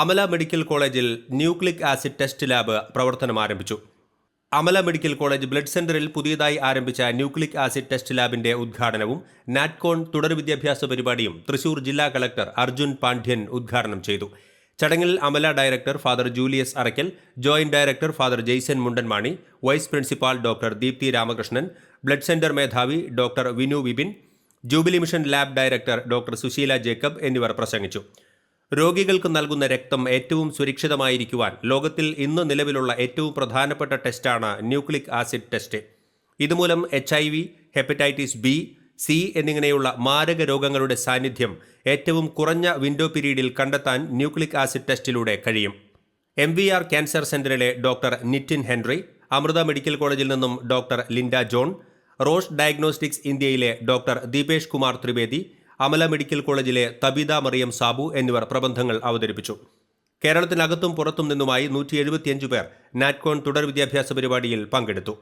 Amala medical കോളേജിൽ nucleic acid test lab പ്രവർത്തനം ആരംഭിച്ചു. അമല മെഡിക്കൽ കോളേജ് ബ്ലഡ് സെന്ററിൽ പുതിയതായി ആരംഭിച്ച ന്യൂക്ലിക് ആസിഡ് ടെസ്റ്റ് ലാബിന്റെ ഉദ്ഘാടനവും നാറ്റ്കോൺ തുടർ വിദ്യാഭ്യാസ പരിപാടിയും തൃശൂർ ജില്ലാ കളക്ടർ അർജുൻ പാണ്ഡ്യൻ ഉദ്ഘാടനം ചെയ്തു. ചടങ്ങിൽ Amala director father Julius Arakkal joint director father Jaison Mundanmani vice principal doctor Deepthi Ramakrishnan blood centre മേധാവി doctor Vinu Vipin jubilee mission lab director doctor Susheela Jacob എന്നിവർ പ്രസംഗിച്ചു. രോഗികൾക്ക് നൽകുന്ന രക്തം ഏറ്റവും സുരക്ഷിതമായിരിക്കുവാൻ ലോകത്തിൽ ഇന്ന് നിലവിലുള്ള ഏറ്റവും പ്രധാനപ്പെട്ട ടെസ്റ്റാണ് ന്യൂക്ലിക് ആസിഡ് ടെസ്റ്റ്. ഇതുമൂലം H I V hepatitis B C എന്നിങ്ങനെയുള്ള മാരക രോഗങ്ങളുടെ സാന്നിധ്യം ഏറ്റവും കുറഞ്ഞ വിൻഡോ പീരീഡിൽ കണ്ടെത്താൻ ന്യൂക്ലിക് ആസിഡ് ടെസ്റ്റിലൂടെ കഴിയും. എം വി ആർ ക്യാൻസർ സെന്ററിലെ doctor Nitin Henry Amrita medical കോളേജിൽ നിന്നും doctor Linda John Roche diagnostics ഇന്ത്യയിലെ ഡോക്ടർ ദീപേഷ് കുമാർ ത്രിവേദി അമല മെഡിക്കൽ കോളേജിലെ തബിത മറിയം സാബു എന്നിവർ പ്രബന്ധങ്ങൾ അവതരിപ്പിച്ചു. കേരളത്തിനകത്തും പുറത്തും നിന്നുമായി നൂറ്റി എഴുപത്തിയഞ്ച് പേർ നാറ്റ്കോൺ തുടർ വിദ്യാഭ്യാസ പരിപാടിയിൽ പങ്കെടുത്തു.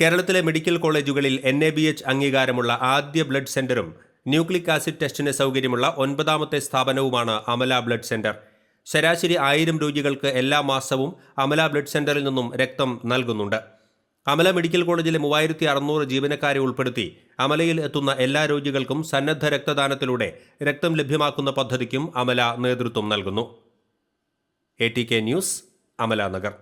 കേരളത്തിലെ മെഡിക്കൽ കോളേജുകളിൽ എൻ എ ബി എച്ച് അംഗീകാരമുള്ള ആദ്യ ബ്ലഡ് സെന്ററും ന്യൂക്ലിക് ആസിഡ് ടെസ്റ്റിന് സൗകര്യമുള്ള ഒൻപതാമത്തെ സ്ഥാപനവുമാണ് അമല ബ്ലഡ് സെന്റർ. ശരാശരി ആയിരം രോഗികൾക്ക് എല്ലാ മാസവും അമല ബ്ലഡ് സെന്ററിൽ നിന്നും രക്തം നൽകുന്നുണ്ട്. അമല മെഡിക്കൽ കോളേജിലെ മൂവായിരത്തി അറുന്നൂറ് ജീവനക്കാരെ ഉൾപ്പെടുത്തി അമലയിൽ എത്തുന്ന എല്ലാ രോഗികൾക്കും സന്നദ്ധ രക്തദാനത്തിലൂടെ രക്തം ലഭ്യമാക്കുന്ന പദ്ധതിക്കും അമല നേതൃത്വം നൽകുന്നു. A T K news Amala Nagar.